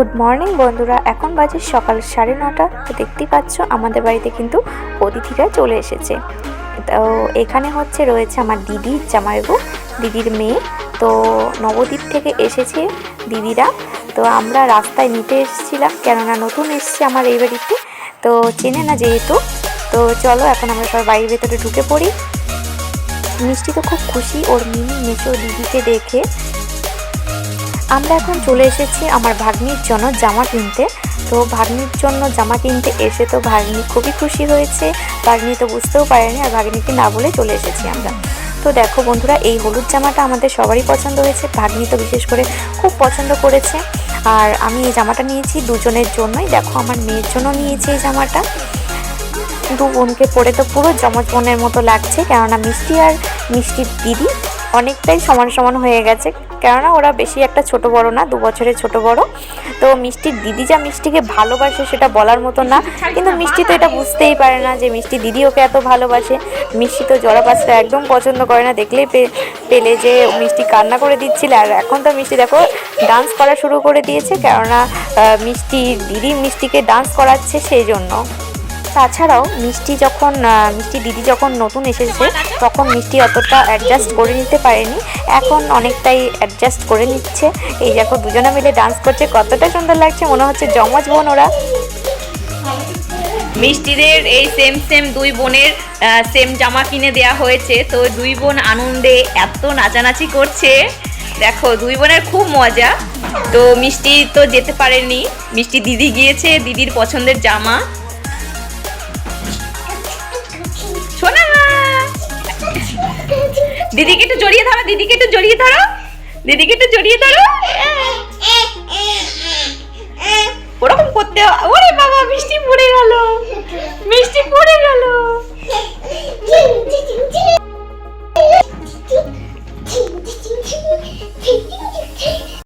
Good morning বন্ধুরা। এখন বাজে সকাল সাড়ে নটা। তো দেখতেই পাচ্ছ, আমাদের বাড়িতে কিন্তু অতিথিরা চলে এসেছে। তো এখানে হচ্ছে রয়েছে আমার দিদি, জামাইবু, দিদির মেয়ে। তো নবদ্বীপ থেকে এসেছে দিদিরা। তো আমরা রাস্তায় নিতে এসেছিলাম, কেননা নতুন এসছে আমার এই বাড়িতে। তো চেনে না যেহেতু। তো চলো, এখন আমরা সবাই বাড়ির ভেতরে ঢুকে পড়ি। মিষ্টি তো খুব খুশি, ওর মিনি মেশো দিদিকে দেখে। আমরা এখন চলে এসেছি আমার ভাগ্নির জন্য জামা কিনতে। তো ভাগ্নির জন্য জামা কিনতে এসে তো ভাগ্নি খুবই খুশি হয়েছে। ভাগ্নি তো বুঝতেও পারেনি আর ভাগ্নিকে না বলে চলে এসেছি আমরা। তো দেখো বন্ধুরা, এই হলুদ জামাটা আমাদের সবারই পছন্দ হয়েছে। ভাগ্নি তো বিশেষ করে খুব পছন্দ করেছে। আর আমি এই জামাটা নিয়েছি দুজনের জন্যই। দেখো আমার মেয়ের জন্য নিয়েছি এই জামাটা। দু বোনকে পরে তো পুরো জমজ বোনের মতো লাগছে। কেননা মিষ্টি আর মিষ্টির দিদি অনেকটাই সমান সমান হয়ে গেছে। কেননা ওরা বেশি একটা ছোট বড় না, দু বছরের ছোট বড়। তো মিষ্টির দিদি যা মিষ্টিকে ভালোবাসে সেটা বলার মতো না। কিন্তু মিষ্টি তো এটা বুঝতেই পারে না যে মিষ্টি দিদি ওকে এত ভালোবাসে। মিষ্টি তো জড়া পাঁচটা একদম পছন্দ করে না। দেখলেই পেলে যে মিষ্টি কান্না করে দিচ্ছিল। আর এখন তো মিষ্টি দেখো ডান্স করা শুরু করে দিয়েছে। কেননা মিষ্টি দিদি মিষ্টিকে ডান্স করাচ্ছে সেই জন্য। তাছাড়াও মিষ্টি যখন মিষ্টি দিদি যখন নতুন এসেছে, তখন মিষ্টি অতটা অ্যাডজাস্ট করে নিতে পারেনি। এখন অনেকটাই অ্যাডজাস্ট করে নিচ্ছে। এই দেখো, দুজনে মিলে ডান্স করছে, কতটা সুন্দর লাগছে, মনে হচ্ছে জমজ বোন ওরা। মিষ্টিদের এই সেম সেম দুই বোনের সেম জামা কিনে দেয়া হয়েছে। তো দুই বোন আনন্দে এত নাচানাচি করছে। দেখো, দুই বোনের খুব মজা। তো মিষ্টি তো যেতে পারেনি। মিষ্টি দিদি গিয়েছে দিদির পছন্দের জামা। দিদিকে একটু জড়িয়ে ধরো দিদিকে একটু জড়িয়ে ধরো দিদিকে একটু জড়িয়ে ধরো